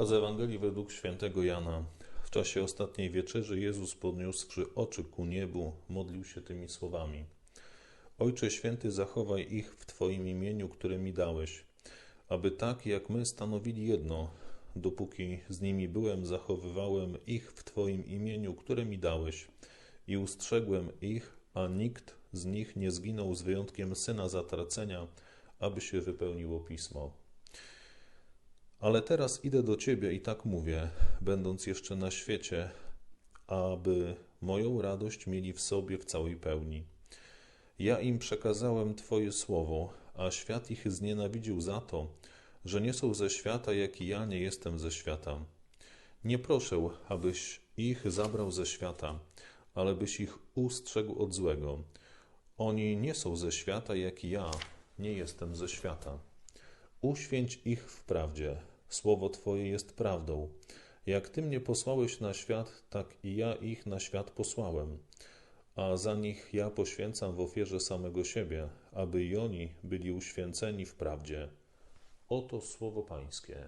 A z Ewangelii według świętego Jana. W czasie ostatniej wieczerzy Jezus podniósłszy oczy ku niebu, modlił się tymi słowami. Ojcze święty, zachowaj ich w Twoim imieniu, które mi dałeś, aby tak jak my stanowili jedno, dopóki z nimi byłem, zachowywałem ich w Twoim imieniu, które mi dałeś i ustrzegłem ich, a nikt z nich nie zginął z wyjątkiem syna zatracenia, aby się wypełniło pismo. Ale teraz idę do Ciebie i tak mówię, będąc jeszcze na świecie, aby moją radość mieli w sobie w całej pełni. Ja im przekazałem Twoje słowo, a świat ich znienawidził za to, że nie są ze świata, jak i ja nie jestem ze świata. Nie proszę, abyś ich zabrał ze świata, ale byś ich ustrzegł od złego. Oni nie są ze świata, jak i ja nie jestem ze świata. Uświęć ich w prawdzie. Słowo Twoje jest prawdą. Jak Ty mnie posłałeś na świat, tak i ja ich na świat posłałem. A za nich ja poświęcam w ofierze samego siebie, aby i oni byli uświęceni w prawdzie. Oto słowo Pańskie.